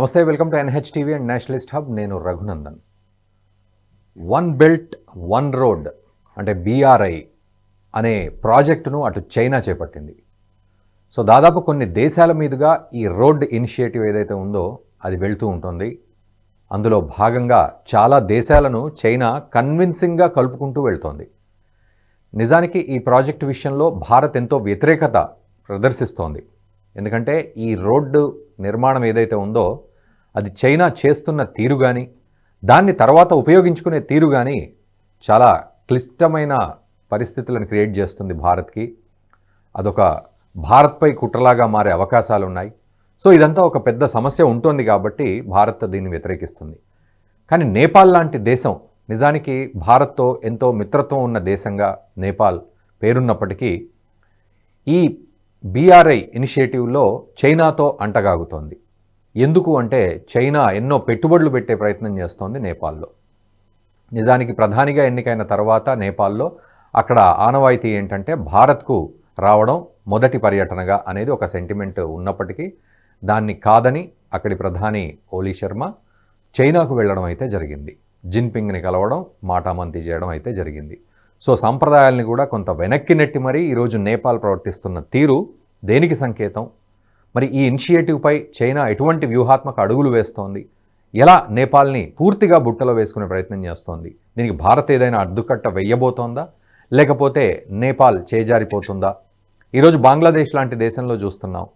నమస్తే welcome to NH TV and nationalist hub. నేను Raghunandan. One belt one road అంటే BRI అనే ప్రాజెక్టును అటు చైనా చేపట్టింది. సో దాదాపు కొన్ని దేశాల మీదుగా ఈ రోడ్ ఇనిషియేటివ్ ఏదైతే ఉందో అది వెళ్తూ ఉంటుంది. అందులో భాగంగా చాలా దేశాలను చైనా కన్విన్సింగ్గా కలుపుకుంటూ వెళ్తోంది. నిజానికి ఈ ప్రాజెక్టు విషయంలో భారత్ ఎంతో వ్యతిరేకత ప్రదర్శిస్తోంది. ఎందుకంటే ఈ రోడ్డు నిర్మాణం ఏదైతే ఉందో అది చైనా చేస్తున్న తీరు కానీ దాన్ని తర్వాత ఉపయోగించుకునే తీరు కానీ చాలా క్లిష్టమైన పరిస్థితులను క్రియేట్ చేస్తుంది భారత్కి. అదొక భారత్పై కుట్రలాగా మారే అవకాశాలు ఉన్నాయి సో ఇదంతా ఒక పెద్ద సమస్య ఉంటుంది కాబట్టి భారత్ దీన్ని వ్యతిరేకిస్తుంది. కానీ నేపాల్ లాంటి దేశం నిజానికి భారత్తో ఎంతో మిత్రత్వం ఉన్న దేశంగా నేపాల్ పేరున్నప్పటికీ ఈ బీఆర్ఐ ఇనిషియేటివ్లో చైనాతో అంటగాగుతోంది. ఎందుకు అంటే చైనా ఎన్నో పెట్టుబడులు పెట్టే ప్రయత్నం చేస్తోంది నేపాల్లో. నిజానికి ప్రధానిగా ఎన్నికైన తర్వాత నేపాల్లో అక్కడ ఆనవాయితీ ఏంటంటే భారత్కు రావడం మొదటి పర్యటనగా అనేది ఒక సెంటిమెంట్ ఉన్నప్పటికీ దాన్ని కాదని అక్కడి ప్రధాని ఓలీ శర్మ చైనాకు వెళ్ళడం అయితే జరిగింది. జిన్పింగ్ని కలవడం మాటామంతి చేయడం అయితే జరిగింది. సో సంప్రదాయాల్ని కూడా కొంత వెనక్కి నెట్టి మరీ ఈరోజు నేపాల్ ప్రవర్తిస్తున్న తీరు దేనికి సంకేతం? మరి ఈ ఇనిషియేటివ్పై చైనా ఎటువంటి వ్యూహాత్మక అడుగులు వేస్తోంది? ఎలా నేపాల్ని పూర్తిగా బుట్టలో వేసుకునే ప్రయత్నం చేస్తోంది? దీనికి భారత్ ఏదైనా అడ్డుకట్ట వెయ్యబోతోందా లేకపోతే నేపాల్ చేజారిపోతుందా? ఈరోజు బంగ్లాదేశ్ లాంటి దేశంలో చూస్తున్నాం.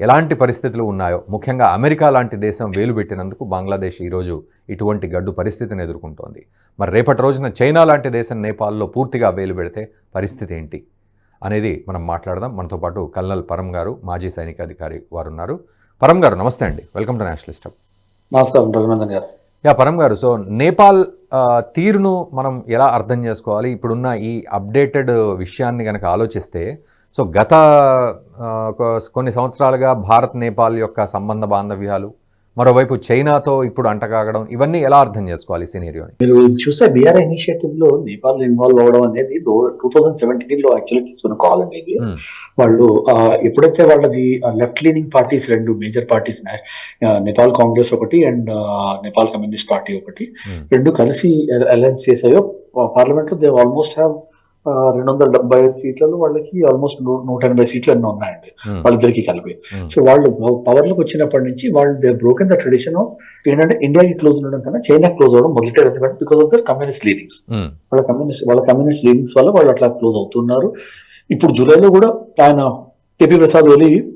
ఎలాంటి పరిస్థితులు ఉన్నాయో ముఖ్యంగా అమెరికా లాంటి దేశం వేలు పెట్టినందుకు బంగ్లాదేశ్ ఈరోజు ఇటువంటి గడ్డు పరిస్థితిని ఎదుర్కొంటోంది. మరి రేపటి రోజున చైనా లాంటి దేశం నేపాల్లో పూర్తిగా వేలు పెడితే పరిస్థితి ఏంటి? అనేది మనం మాట్లాడదాం. మనతో పాటు కల్నల్ పరం గారు మాజీ సైనికాధికారి వారు ఉన్నారు పరం గారు నమస్తే అండి. వెల్కమ్ టు నేషనలిస్ట్ హబ్ నమస్కారం రఘునందన్ గారు. యా పరం గారు సో నేపాల్ తీరును మనం ఎలా అర్థం చేసుకోవాలి? ఇప్పుడున్న ఈ అప్డేటెడ్ విషయాన్ని కనుక ఆలోచిస్తే సో గత కొన్ని సంవత్సరాలుగా భారత్ నేపాల్ యొక్క సంబంధ బాంధవ్యాలు మరోవైపు చైనాతో ఇప్పుడు అంటకాగడం ఇవన్నీ ఎలా అర్థం చేసుకోవాలి ఈ సినేరియోని మీరు చూస్తే బీఆర్ఐ ఇనిషియేటివ్లో నేపాల్ ఇన్వాల్వ్ అవ్వడం అనేది టూ థౌసండ్ సెవెంటీన్లో యాక్చువల్లీ తీసుకున్న కాల్ Hmm. వాళ్ళు ఎప్పుడైతే వాళ్ళది లెఫ్ట్ లీనింగ్ పార్టీస్ రెండు మేజర్ పార్టీస్ నేపాల్ కాంగ్రెస్ ఒకటి అండ్ నేపాల్ కమ్యూనిస్ట్ పార్టీ ఒకటి Hmm. రెండు కలిసి అలయన్స్ చేసాయో పార్లమెంట్లో దే ఆల్మోస్ట్ హ్యావ్ రెండు వందల డెబ్బై ఐదు సీట్లలో వాళ్ళకి ఆల్మోస్ట్ నూట ఎనభై సీట్లు ఎన్నో ఉన్నాయండి. వాళ్ళిద్దరికి కలిపి. సో వాళ్ళు పవర్లోకి వచ్చినప్పటి నుంచి వాళ్ళు దే బ్రోకెన్ ద ట్రెడిషన్ ఏంటంటే ఇండియాకి క్లోజ్ ఉండడం కన్నా చైనా క్లోజ్ అవ్వడం మొదలెట్టారు ఎందుకంటే because of their communist leadings వాళ్ళ కమ్యూనిస్ట్ వాళ్ళ కమ్యూనిస్ట్ లీడింగ్స్ వల్ల వాళ్ళు అట్లా క్లోజ్ అవుతున్నారు ఇప్పుడు జూలైలో కూడా ఆయన KP Prasad Oli Hmm.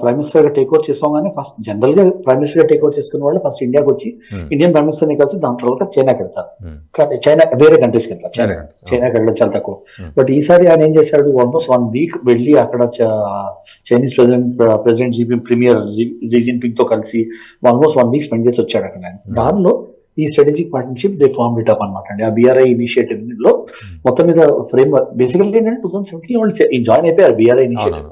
Prime మినిస్టర్గా టేక్ ఓవర్ చేసుకోగానే ఫస్ట్ జనరల్గా ప్రైమ్ మినిస్టర్గా టేక్ ఓవర్ చేసుకున్న వాళ్ళు ఫస్ట్ ఇండియాకి వచ్చి ఇండియన్ ప్రైమ్ మినిస్టర్ని కలిసి దాని తర్వాత చైనాకి వెళ్తారు. కానీ చైనా వేరే కంట్రీస్కి వెళ్తారు చైనా. చైనాకి వెళ్ళడం చాలా తక్కువ Hmm. బట్ ఈసారి ఆయన ఏం చేశాడు ఆల్మోస్ట్ వన్ వీక్ వెళ్ళి అక్కడ Chinese president president Xi premier Xi జిన్పింగ్తో కలిసి ఆల్మోస్ట్ వన్ వీక్ స్పెండ్ చేసి వచ్చాడు అక్కడ ఆయన Hmm. దానిలో ఈ strategic partnership they form it up అనమాట అండి. ఆ బీఆర్ఐ ఇనిషియేటివ్లో మొత్తం మీద ఫ్రేమ్ బేసికల్లీ ఏంటంటే టూ థౌసండ్ సెవెంటీన్ వాళ్ళు జాయిన్ అయిపోయారు బీఆర్ఐ ఇనిషియేటివ్.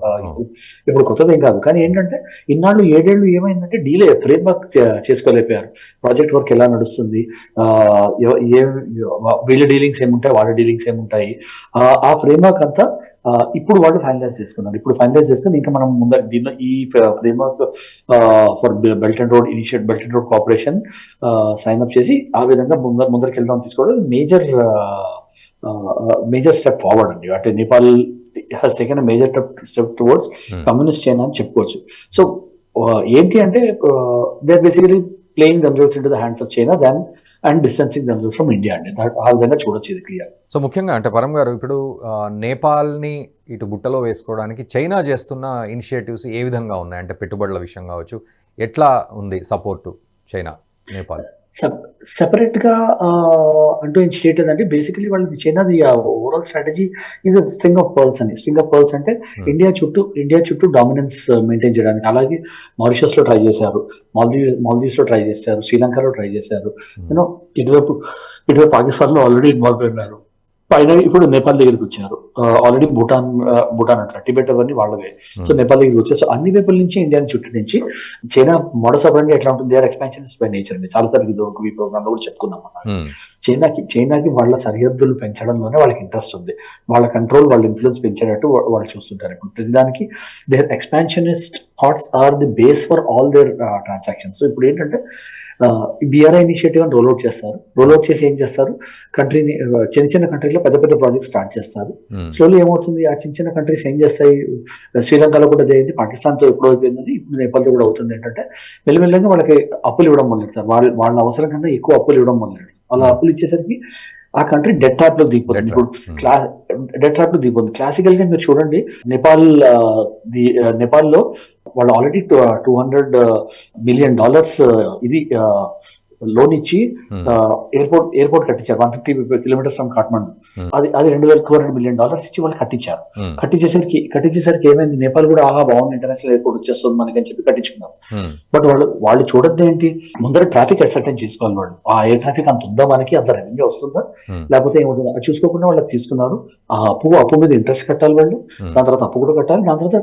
ఇప్పుడు కొత్తది ఏం కాదు. కానీ ఏంటంటే ఇన్నాళ్ళు ఏడేళ్ళు ఏమైందంటే డీలే ఫ్రేమ్ వర్క్ చేసుకోలేకపోయారు. ప్రాజెక్ట్ వర్క్ ఎలా నడుస్తుంది? ఏ వీళ్ళ డీలింగ్స్ ఏముంటాయి? వాళ్ళ డీలింగ్స్ ఏముంటాయి? ఆ, ఫ్రేమ్ వర్క్ అంతా ఇప్పుడు వాళ్ళు ఫైనలైజ్ చేసుకున్నారు. ఇప్పుడు ఫైనలైజ్ చేసుకుని ఇంకా మనం ముందర దీనిలో ఈ framework for belt and road initiate belt and road corporation sign up చేసి ఆ విధంగా ముందర ముందరికి వెళ్దాం తీసుకోవడం మేజర్ మేజర్ స్టెప్ ఫార్వర్డ్ అండి. అంటే Nepal has taken major step towards. Communist China అని చెప్పుకోవచ్చు. సో ఏంటి అంటే they basically playing themselves into the hands of China than and distancing themselves from India అండి. ఆ విధంగా చూడొచ్చు ఇది క్లియర్ సో ముఖ్యంగా అంటే పరం గారు ఇప్పుడు నేపాల్ నేపాల్ని ఇటు బుట్టలో వేసుకోవడానికి చైనా చేస్తున్న ఇనిషియేటివ్స్ ఏ విధంగా ఉన్నాయి? అంటే పెట్టుబడుల విషయం కావచ్చు. ఎట్లా ఉంది సపోర్టు చైనా నేపాల్? సెపరేట్గా అంటూ ఏం స్టేట్ అంటే బేసికలీ వాళ్ళది చైనాది overall strategy is string of pearls అని స్ట్రింగ్ ఆఫ్ పర్ల్స్ అంటే Hmm. ఇండియా చుట్టూ ఇండియా చుట్టూ డామినెన్స్ మెయింటైన్ చేయడానికి. అలాగే మారిషస్లో ట్రై చేశారు. మాల్దీవ్ మాల్దీవ్స్లో ట్రై చేశారు. శ్రీలంకలో ట్రై చేశారు. Hmm. యూనో ఇటువైపు ఇటువైపు పాకిస్తాన్లో ఆల్రెడీ ఇన్వాల్వ్ అయినారు పైన ఇప్పుడు నేపాల్ దగ్గరికి వచ్చారు. ఆల్రెడీ భూటాన్ భూటాన్ అంటారు. టిబెట్ అవన్నీ వాళ్ళవే. So Hmm. నేపాల్ దగ్గరికి వచ్చారు సో అన్ని వైపుల నుంచి ఇండియాని చుట్టూ నుంచి చైనా మోడస్ ఆఫ్ ఎట్లా ఉంటుంది? దేర్ ఎక్స్పాన్షన్ బై నేచర్ అండి. చాలా సార్లు ఇది ఒక ఈ ప్రోగ్రామ్లో కూడా చెప్పుకున్నాం ఉమ్, చైనాకి చైనాకి వాళ్ళ సరిహద్దులు పెంచడంలోనే వాళ్ళకి ఇంట్రెస్ట్ ఉంది. వాళ్ళ కంట్రోల్ వాళ్ళ ఇన్ఫ్లుయెన్స్ పెంచేటట్టు వాళ్ళు చూస్తుంటారు. ఇప్పుడు ప్రతిదానికి their expansionist hats are the base for all their transactions so ఇప్పుడు ఏంటంటే బీఆర్ఐ ఇనిషియేటివ్ అని రోల్అవుట్ చేస్తారు. రోల్అవుట్ చేసి ఏం చేస్తారు? కంట్రీని చిన్న చిన్న కంట్రీలో పెద్ద పెద్ద ప్రాజెక్ట్ స్టార్ట్ చేస్తారు. స్లోలీ ఏమవుతుంది? ఆ చిన్న చిన్న కంట్రీస్ ఏం చేస్తాయి? శ్రీలంకలో కూడా అయింది. పాకిస్తాన్తో ఎప్పుడు అయిపోయింది ఇప్పుడు నేపాల్తో కూడా అవుతుంది. ఏంటంటే మెల్లమెల్లగా వాళ్ళకి అప్పులు ఇవ్వడం మొదలెడతారు. వాళ్ళ వాళ్ళ అవసరం కన్నా ఎక్కువ అప్పులు ఇవ్వడం మొదలెడతారు. వాళ్ళ అప్పులు ఇచ్చేసరికి ఆ కంట్రీ డెట్ ట్రాప్లో దిగిపోతుంది. ఇప్పుడు డెట్ ట్రాప్లో దిగిపోతుంది. క్లాసికల్గా మీరు చూడండి నేపాల్ ఆ, ది ఆ, నేపాల్లో వాళ్ళు already two hundred million dollars ఇది లోన్ ఇచ్చి ఎయిర్పోర్ట్ ఎయిర్పోర్ట్ కట్టించారు. One fifty kilometres from Kathmandu. అది అది రెండు వేల టూ హండ్రెడ్ మిలియన్ డాలర్స్ ఇచ్చి వాళ్ళు కట్టించారు. కట్టించేసరికి కట్టించేసరికి ఏమైంది? నేపాల్ కూడా ఆహా బాగుంది ఇంటర్నేషనల్ ఎయిర్పోర్ట్ వచ్చేస్తుంది మనకి అని చెప్పి కట్టించుకున్నారు. బట్ వాళ్ళు వాళ్ళు చూడద్దు ఏంటి? ముందర ట్రాఫిక్ అసర్టైన్ చేసుకోవాలి వాళ్ళు. ఆ ఎయిర్ ట్రాఫిక్ అంత ఉందా మనకి? అంత రెవెన్యూ వస్తుందా? లేకపోతే ఏమవుతుందా? అది చూసుకోకుండా వాళ్ళకి తీసుకున్నారు. ఆ అప్పు అప్పు మీద ఇంట్రెస్ట్ కట్టాలి వాళ్ళు. దాని తర్వాత అప్పు కూడా కట్టాలి. దాని తర్వాత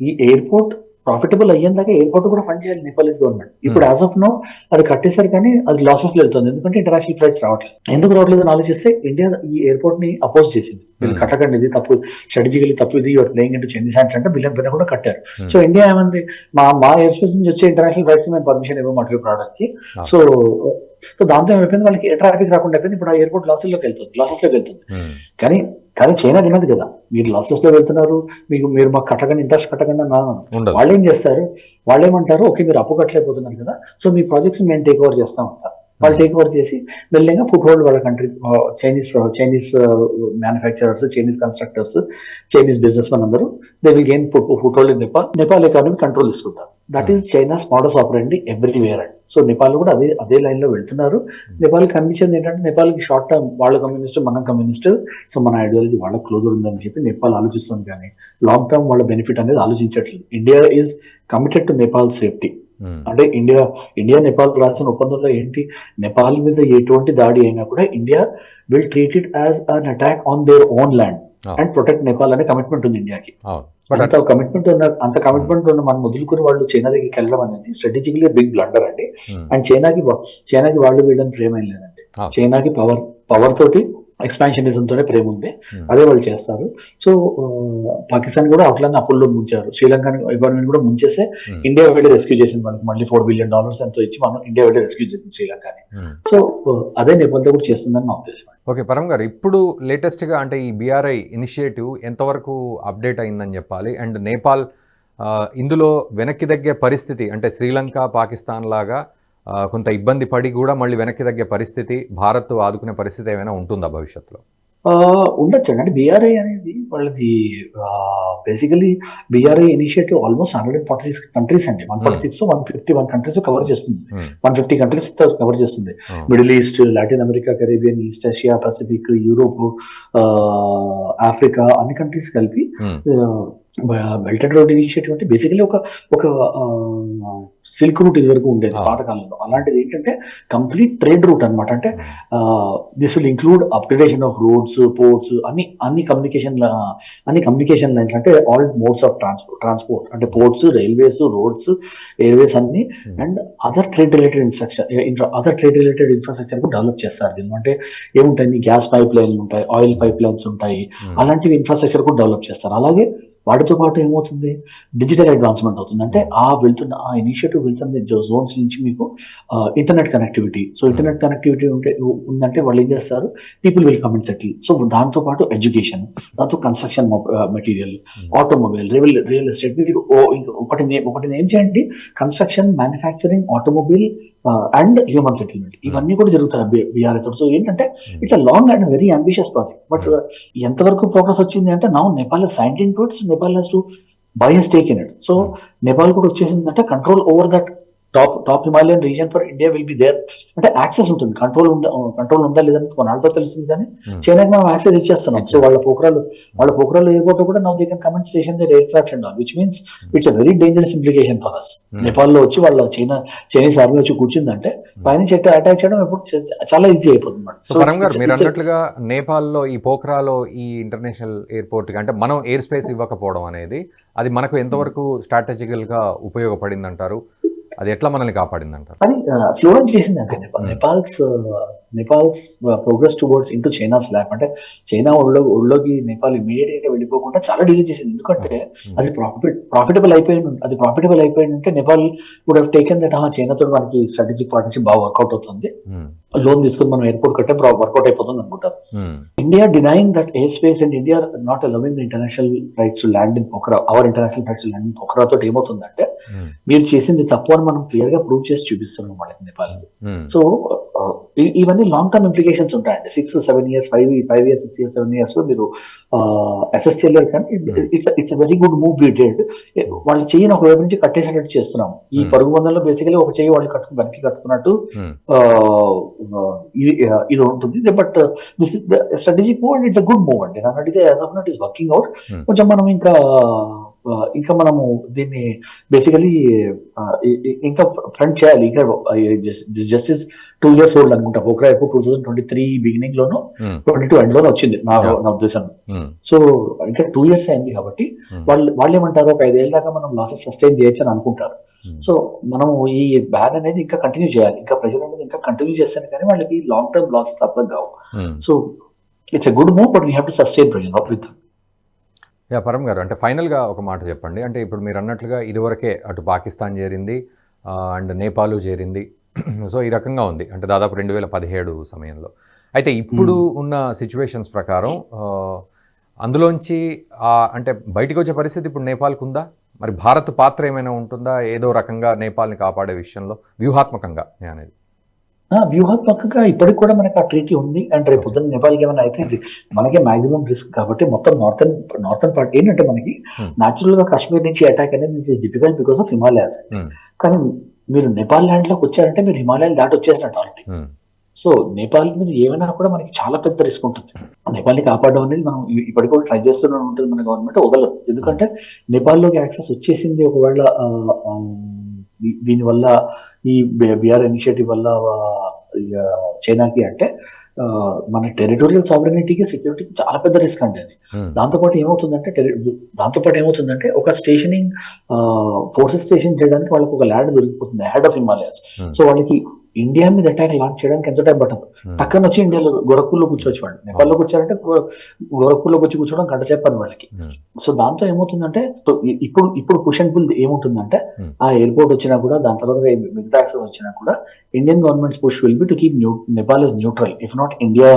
ఈ ఎయిర్పోర్ట్ ప్రాఫిటబుల్ అయ్యేందాక ఎయిర్పోర్ట్ కూడా ఫండ్ చేయాలి నేపాలీస్ గవర్నమెంట్ ఇప్పుడు యాజ్ ఆఫ్ నో అది కట్టేసరి కానీ అది లాసెస్ వెళ్తుంది. ఎందుకంటే ఇంటర్నేషనల్ ఫ్లైట్స్ రావట్లేదు. ఎందుకు రావట్లేదు అని ఆలోచిస్తే ఇండియా ఈ ఎయిర్పోర్ట్ని అపోజ్ చేసింది. మీరు Hmm. కట్టకండి ఇది తప్పు. స్ట్రాటజికలీ తప్పు ఇది యువర్ ప్లేయింగ్ ఇంటూ హ్యాండ్స్ అంటే బిలియన్ పైన కూడా కట్టారు. Hmm. సో ఇండియా ఏమంది? మా మా ఎయిర్ స్పేస్ నుంచి వచ్చే ఇంటర్నేషనల్ ఫ్లైట్స్ మేము పర్మిషన్ ఇవ్వము అటు రావడానికి Ah. సో సో దాంతో ఏమైపోయింది? వాళ్ళకి ట్రాఫిక్ రాకుండా అయిపోయింది. ఇప్పుడు ఆ ఎయిర్పోర్ట్ లాసెస్లోకి వెళ్తుంది లాసెస్లోకి వెళ్తుంది. ఉమ్, కానీ కానీ చైనా వినదు కదా. మీరు లాసెస్లో వెళ్తున్నారు మీకు మీరు మాకు కట్టకండి ఇంట్రెస్ట్ కట్టకండి అని అన్నాను. వాళ్ళు ఏం చేస్తారు? వాళ్ళు ఏమంటారు? ఓకే మీరు అప్పు కట్టలేకపోతున్నారు కదా సో మీ ప్రాజెక్ట్స్ మేము టేక్ ఓవర్ చేస్తాం అంటారు వాళ్ళు టేక్ ఓవర్ చేసి మెల్లగా ఫుట్ హోల్డ్ వాళ్ళ country Chinese Chinese manufacturers Chinese constructors Chinese businessmen అందరూ they will gain foothold in Nepal Nepal economy control తీసుకుంటారు. That is China's modus operandi everywhere అండి. సో నేపాల్ కూడా అదే అదే లైన్లో వెళ్తున్నారు. నేపాల్ కనిపించింది ఏంటంటే నేపాల్కి షార్ట్ టర్మ్ వాళ్ళ కమ్యూనిస్ట్ మనం కమ్యూనిస్ట్ సో మన ఐడియాలజీ వాళ్ళ క్లోజర్ ఉందని చెప్పి నేపాల్ ఆలోచిస్తుంది కానీ లాంగ్ టర్మ్ వాళ్ళ బెనిఫిట్ అనేది ఆలోచించట్లేదు. India is committed to Nepal safety అంటే ఇండియా ఇండియా నేపాల్ రాసిన ఒప్పందంలో ఏంటి? నేపాల్ మీద ఎటువంటి దాడి అయినా కూడా India will treat it as an attack on their own land. And protect Nepal అనే కమిట్మెంట్ ఉంది ఇండియాకి బట్ అంత కమిట్మెంట్ ఉన్న అంత కమిట్మెంట్ ఉన్న మనం వదులుకుని వాళ్ళు చైనా దగ్గరికి వెళ్ళడం అనేది స్ట్రాటజికలీ బిగ్ బ్లండర్ అండి. ఉమ్, అండ్ చైనాకి చైనాకి వాళ్ళు వీళ్ళని ప్రేమ ఏం లేదండి. చైనాకి పవర్ పవర్ తోటి ఎక్స్పాన్షనిజం తోనే ప్రేమ ఉంది Hmm. అదే వాళ్ళు చేస్తారు. సో పాకిస్తాన్ కూడా అట్లనే అప్పుల్లో ముంచారు. శ్రీలంక గవర్నమెంట్ కూడా ముంచేస్తే Hmm. ఇండియా వెళ్ళి రెస్క్యూ చేసింది వాళ్ళకి మళ్ళీ ఫోర్ బిలియన్ డాలర్స్ ఎంతో ఇచ్చి మనం ఇండియా వెళ్ళి రెస్క్యూ చేసింది శ్రీలంకని. ఉమ్. సో అదే నేపథ్యంతో కూడా చేస్తుందని నా ఉద్దేశం ఓకే పరం గారు ఇప్పుడు లేటెస్ట్గా అంటే ఈ బీఆర్ఐ ఇనిషియేటివ్ ఎంతవరకు అప్డేట్ అయిందని చెప్పాలి? అండ్ నేపాల్ ఇందులో వెనక్కి తగ్గే పరిస్థితి అంటే శ్రీలంక పాకిస్తాన్ లాగా కొంత ఇబ్బంది పడి కూడా మళ్ళీ వెనక్కి తగ్గే పరిస్థితి భారత్ ఆదుకునే పరిస్థితి ఏమైనా ఉంటుందా భవిష్యత్తులో? ఉండొచ్చు అంటే బీఆర్ఐ అనేది వాళ్ళది basically BRI initiative almost hundred and. Forty six countries అండి one forty six one fifty one countries cover చేస్తుంది. వన్ ఫిఫ్టీ కంట్రీస్ కవర్ చేస్తుంది. Middle East Latin America Caribbean East Asia Pacific Europe Africa అన్ని countries కలిపి um, belt and road initiative అంటే basically ఒక ఒక silk route ఇది వరకు ఉండేది. పాతకాలంలో. అలాంటిది ఏంటంటే కంప్లీట్ ట్రేడ్ రూట్ అన్నమాట. అంటే this will include upgradation of roads ports అన్ని అన్ని కమ్యూనికేషన్ అన్ని కమ్యూనికేషన్ లైన్స్ అంటే all modes of transport transport అంటే పోర్ట్స్ రైల్వేస్ రోడ్స్ ఎయిర్వేస్ అన్ని Hmm. And other trade related infrastructure other trade related infrastructure కూడా develop చేస్తారు దీన్ని. అంటే ఏముంటాయి? గ్యాస్ పైప్ లైన్లు ఉంటాయి ఆయిల్ పైప్ లైన్స్ ఉంటాయి. ఉమ్, అలాంటివి ఇన్ఫ్రాస్ట్రక్చర్ కూడా డెవలప్ చేస్తారు. అలాగే వాటితో పాటు ఏమవుతుంది? డిజిటల్ అడ్వాన్స్మెంట్ అవుతుంది. అంటే ఆ వెళ్తున్న ఆ ఇనిషియేటివ్ వెళ్తున్న జోన్స్ నుంచి మీకు internet connectivity so internet connectivity ఉంటే ఉందంటే వాళ్ళు ఏం చేస్తారు? People will come and settle so దాంతో పాటు ఎడ్యుకేషన్ దాంతో construction material automobile real real estate మీరు ఒకటి ఒకటి నేమ్ చేయండి? Construction manufacturing automobile and human settlement ఇవన్నీ కూడా జరుగుతాయి బీఆర్ తోటి. సో ఏంటంటే it's long and very ambitious project but ఎంతవరకు ప్రోగ్రెస్ వచ్చింది అంటే now Nepal signed in Nepal has to buy has take in it so Nepal కూడా వచ్చేసిందంటే control over that top top Himalayan region for India will be there అంటే access ఉంటుంది. Control ఉందా control ఉందా లేదని కొన్నాళ్ళతో తెలిసింది కానీ Hmm. చైనాకి మనం యాక్సెస్ ఇచ్చేస్తున్నాం. సో వాళ్ళ పోఖరాలు వాళ్ళ పోఖరాలు ఎయిర్పోర్ట్ కూడా now they can come and station their aircraft and all which means it's a very dangerous implication for us Hmm. నేపాల్లో వచ్చి వాళ్ళ చైనా చైనీస్ ఆర్మీ వచ్చి కూర్చుందంటే పైనుంచి అటాక్ చేయడం ఇప్పుడు చ- చాలా ఈజీ అయిపోతుంది సో మీరు అన్నట్లుగా నేపాల్లో ఈ పోఖ్రాలో ఈ ఇంటర్నేషనల్ ఎయిర్పోర్ట్ అంటే మనం ఎయిర్ స్పేస్ ఇవ్వకపోవడం అనేది అది మనకు ఎంతవరకు స్ట్రాటజికల్గా ఉపయోగపడింది అంటారు అది ఎట్లా మనల్ని కాపాడింది అంటారు అది స్లో చేసింది అంటే Nepal. Nepal's Nepal's progress towards into China slab అంటే చైనా ఒళ్ళో ఒళ్ళోకి నేపాల్ ఇమీడియట్గా వెళ్ళిపోకుండా చాలా డిలే చేసింది. ఎందుకంటే. అది ప్రాఫిట్ ప్రాఫిటబుల్ అయిపోయింది. అది ప్రాఫిటబుల్ అయిపోయింది అంటే Nepal would have taken that చైనాతో మనకి స్ట్రాటజిక్ పార్ట్నర్షిప్ బాగా వర్కౌట్ అవుతుంది. లోన్ తీసుకుని మనం ఎయిర్పోర్ట్ కట్టే వర్కౌట్ అయిపోతుంది అనుకుంటారు. India denying that air space and India not allowing international flights land in Pokhara our international flights land in Pokhara తోటి ఏమవుతుందంటే మీరు చేసింది తప్పు అని మనం క్లియర్గా ప్రూవ్ చేసి చూపిస్తున్నాం వాళ్ళకి నేపాల్ ఉమ్, సో ఇవన్నీ లాంగ్ టర్మ్ ఇంప్లికేషన్స్ ఉంటాయండి. Six seven years five five years six years seven ఇయర్స్లో మీరు అసెస్ చేయలేరు కానీ it's it's very good move be డెడ్ వాళ్ళు చెయ్యిని ఒక వైపు నుంచి కట్టేసినట్టు చేస్తున్నాం ఈ Hmm. పరుగు బంధంలో బేసికలీ ఒక చెయ్యి వాళ్ళు కట్టుకుని వెనక్కి కట్టుకున్నట్టు ఇది ఉంటుంది. But this is strategic move and it's a good move అండి. నన్ను అడిగితే as of not is working out Hmm. కొంచెం మనం ఇంకా ఇంకా మనము దీన్ని బేసికలీ ఇంకా ఫ్రంట్ చేయాలి. ఇంకా జస్టిస్ టూ ఇయర్స్ ఓల్డ్ అనుకుంటా. ఒకరా ఎక్కువ two thousand twenty three beginning లోను ట్వంటీ టూ ఎండ్లోనే వచ్చింది నా. నా ఉద్దేశం. ఉమ్, సో ఇంకా టూ ఇయర్స్ అయింది కాబట్టి ఉమ్, వాళ్ళు వాళ్ళు ఏమంటారు? ఒక ఐదేళ్ళ దాకా మనం లాసెస్ సస్టైన్ చేయొచ్చు అని అనుకుంటారు. ఉమ్. సో మనము ఈ బ్యాన్ అనేది ఇంకా కంటిన్యూ చేయాలి. ఇంకా ప్రెజర్ అనేది ఇంకా కంటిన్యూ చేస్తాను కానీ వాళ్ళకి లాంగ్ టర్మ్ లాసెస్ అర్థం కావు. So it's a good move but we have to sustain pressure with yeah Param garu అంటే ఫైనల్గా ఒక మాట చెప్పండి. అంటే ఇప్పుడు మీరు అన్నట్లుగా ఇదివరకే అటు పాకిస్తాన్ చేరింది అండ్ నేపాల్ చేరింది. సో ఈ రకంగా ఉంది. అంటే దాదాపు రెండు వేల పదిహేడు సమయంలో. అయితే ఇప్పుడు ఉన్న సిచ్యువేషన్స్ ప్రకారం అందులోంచి అంటే బయటకు వచ్చే పరిస్థితి ఇప్పుడు నేపాల్కు ఉందా? మరి భారత్ పాత్ర ఏమైనా ఉంటుందా? ఏదో రకంగా నేపాల్ని కాపాడే విషయంలో వ్యూహాత్మకంగా నేను అనేది. వ్యూహాత్మకంగా ఇప్పటికి కూడా మనకి ఆ ట్రీటీ ఉంది అండ్ రేపు పొద్దున్న నేపాల్కి ఏమైనా అయితే మనకే మాక్సిమం రిస్క్ కాబట్టి మొత్తం నార్థన్ నార్థన్ పార్ట్ ఏంటంటే మనకి Hmm. న్యాచురల్గా కాశ్మీర్ నుంచి అటాక్ అనేది it difficult because of Himalayas. కానీ మీరు నేపాల్ ల్యాండ్లోకి వచ్చారంటే మీరు హిమాలయాలు దాటి వచ్చేసినట్టు ఆల్రెడీ సో నేపాల్ మీద ఏమైనా కూడా మనకి చాలా పెద్ద రిస్క్ ఉంటుంది. నేపాల్ని కాపాడడం అనేది మనం ఇప్పటికి కూడా ట్రై చేస్తూనే ఉంటుంది మన గవర్నమెంట్ వదలదు ఎందుకంటే నేపాల్లోకి యాక్సెస్ వచ్చేసింది ఒకవేళ దీనివల్ల ఈ బిఆర్ ఇనిషియేటివ్ వల్ల చైనాకి అంటే మన టెరిటోరియల్ సావరినిటీకి సెక్యూరిటీకి చాలా పెద్ద రిస్క్ అండి అది. దాంతోపాటు ఏమవుతుందంటే టెరి- దాంతోపాటు ఏమవుతుందంటే ఒక స్టేషనింగ్ ఫోర్సెస్ స్టేషన్ చేయడానికి వాళ్ళకి ఒక ల్యాండ్ దొరికిపోతుంది హెడ్ ఆఫ్ హిమాలయాస్. సో వాళ్ళకి ఇండియా మీద అటాక్ లాంచ్ చేయడానికి ఎంత టైం పట్టదు ఉమ్, పక్కన వచ్చి ఇండియాలో గోరఖ్పూర్లో కూర్చోవచ్చు వాళ్ళు. నేపాల్లోకి వచ్చారంటే గో- గోరఖ్పూర్లోకి వచ్చి కూర్చోవడం గంట చెప్పాను వాళ్ళకి. ఉమ్, సో దాంతో ఏమవుతుందంటే ఇప్పుడు ఇప్పుడు పుష్ అండ్ పుల్ ఏముంటుందంటే Hmm. ఆ ఎయిర్పోర్ట్ వచ్చినా కూడా దాని తర్వాత మిగతా యాక్సెస్ వచ్చినా కూడా Indian government push will be to keep Nepal is neutral if not India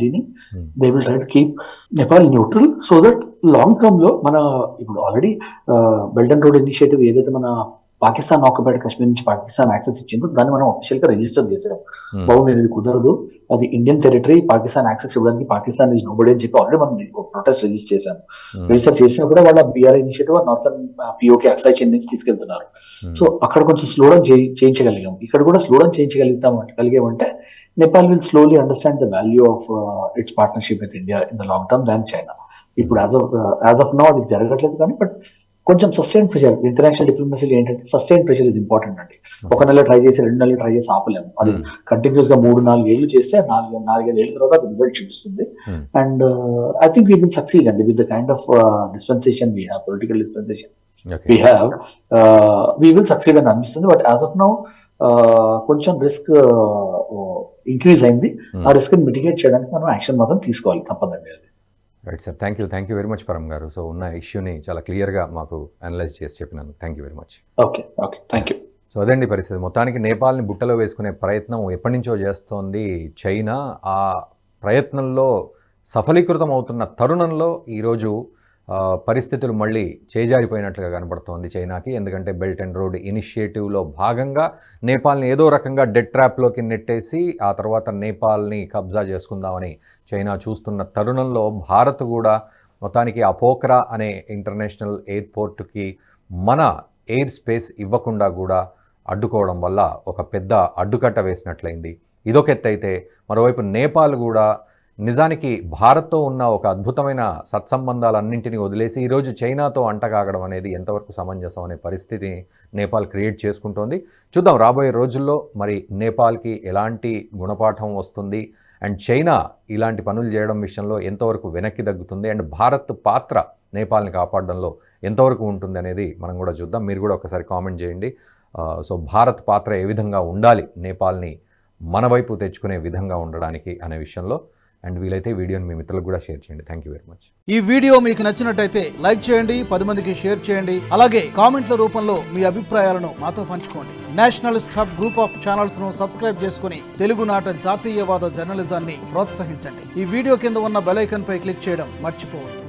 leaning Hmm. They will try to keep Nepal neutral so that long టర్మ్లో మన ఇప్పుడు already belt and road initiative ఏదైతే మన Pakistan occupied Kashmir నుంచి Pakistan access ఇచ్చిందో దాన్ని మనం అఫీషియల్గా రిజిస్టర్ చేసాం నేను ఇది కుదరదు. అది ఇండియన్ టెరిటరీ పాకిస్తాన్ యాక్సెస్ ఇవ్వడానికి పాకిస్తాన్ ఇస్ నోబడి అని చెప్పి ఆల్రెడీ మనం ప్రొటెస్ట్ రిజిస్టర్ చేశాం. రిజిస్టర్ చేసినా కూడా వాళ్ళ బీఆర్ ఇనిషియేటివ్ నార్థన్ పిఓకి అక్సై చైన్ నుంచి తీసుకెళ్తున్నారు. సో అక్కడ కొంచెం స్లో డౌన్ చేయించగలిగాం. ఇక్కడ కూడా స్లో డౌన్ చేయించగలుగుతాం అంటే కలిగామంటే Nepal will slowly understand the value of its partnership with India in the long term than China ఇప్పుడు as of as of now అది జరగట్లేదు కానీ బట్ కొంచెం సస్టైన్ ప్రెషర్ ఇంటర్నేషనల్ డిప్లొమసీలో ఏంటంటే సస్టైన్ ప్రెషర్ ఇస్ ఇంపార్టెంట్ అండి. ఒక నెల ట్రై చేసి రెండు నెలలు ట్రై చేసి ఆపలేము. అది కంటిన్యూస్గా మూడు నాలుగు ఏళ్ళు చేస్తే నాలుగు నాలుగైదు ఏళ్ళ తర్వాత రిజల్ట్ చూపిస్తుంది. Hmm. And I think we will succeed అండి with the kind of dispensation we have political dispensation we have we will succeed అని అనిపిస్తుంది. బట్ యాజ్ ఆఫ్ నౌ కొంచెం రిస్క్ ఇంక్రీజ్ అయింది. ఉమ్. ఆ రిస్క్ మిటిగేట్ చేయడానికి మనం action మాత్రం తీసుకోవాలి తప్పదండి right sir thank you thank you very much Param garu. So ఉన్న ఇష్యూని చాలా క్లియర్గా మాకు అనలైజ్ చేసి చెప్పినందుకు thank you very much okay okay thank you so అదండి పరిస్థితి. మొత్తానికి నేపాల్ని బుట్టలో వేసుకునే ప్రయత్నం ఎప్పటి నుంచో చేస్తోంది చైనా. ఆ ప్రయత్నంలో సఫలీకృతం అవుతున్న తరుణంలో ఈరోజు పరిస్థితులు మళ్ళీ చేజారిపోయినట్లుగా కనబడుతోంది చైనాకి. ఎందుకంటే బెల్ట్ అండ్ రోడ్ ఇనిషియేటివ్లో భాగంగా నేపాల్ని ఏదో రకంగా డెడ్ ట్రాప్లోకి నెట్టేసి ఆ తర్వాత నేపాల్ని కబ్జా చేసుకుందామని చైనా చూస్తున్న తరుణంలో భారత్ కూడా మొత్తానికి అపోక్రా అనే ఇంటర్నేషనల్ ఎయిర్పోర్ట్కి మన ఎయిర్ స్పేస్ ఇవ్వకుండా కూడా అడ్డుకోవడం వల్ల ఒక పెద్ద అడ్డుకట్ట వేసినట్లయింది. ఇదొక ఎత్తైతే మరోవైపు నేపాల్ కూడా నిజానికి భారత్తో ఉన్న ఒక అద్భుతమైన సత్సంబంధాలన్నింటినీ వదిలేసి ఈరోజు చైనాతో అంటగాగడం అనేది ఎంతవరకు సమంజసం అనే పరిస్థితిని నేపాల్ క్రియేట్ చేసుకుంటోంది. చూద్దాం రాబోయే రోజుల్లో మరి నేపాల్కి ఎలాంటి గుణపాఠం వస్తుంది? అండ్ చైనా ఇలాంటి పనులు చేయడం విషయంలో ఎంతవరకు వెనక్కి తగ్గుతుంది? అండ్ భారత్ పాత్ర నేపాల్ని కాపాడడంలో ఎంతవరకు ఉంటుంది అనేది మనం కూడా చూద్దాం. మీరు కూడా ఒకసారి కామెంట్ చేయండి. సో భారత్ పాత్ర ఏ విధంగా ఉండాలి? నేపాల్ని మన వైపు తెచ్చుకునే విధంగా ఉండడానికి అనే విషయంలో. అండ్ వీలైతే వీడియోని మీ మిత్రులకు కూడా షేర్ చేయండి. థ్యాంక్ యూ వెరీ మచ్ ఈ వీడియో మీకు నచ్చినట్టయితే లైక్ చేయండి పది మందికి షేర్ చేయండి అలాగే కామెంట్ల రూపంలో మీ అభిప్రాయాలను మాతో పంచుకోండి. నేషనల్ హబ్ గ్రూప్ ఆఫ్ ఛానల్స్ను సబ్స్క్రైబ్ చేసుకుని తెలుగునాట జాతీయవాద జర్నలిజాన్ని ప్రోత్సహించండి. ఈ వీడియో కింద ఉన్న బెలైకన్ పై క్లిక్ చేయడం మర్చిపోవద్దు.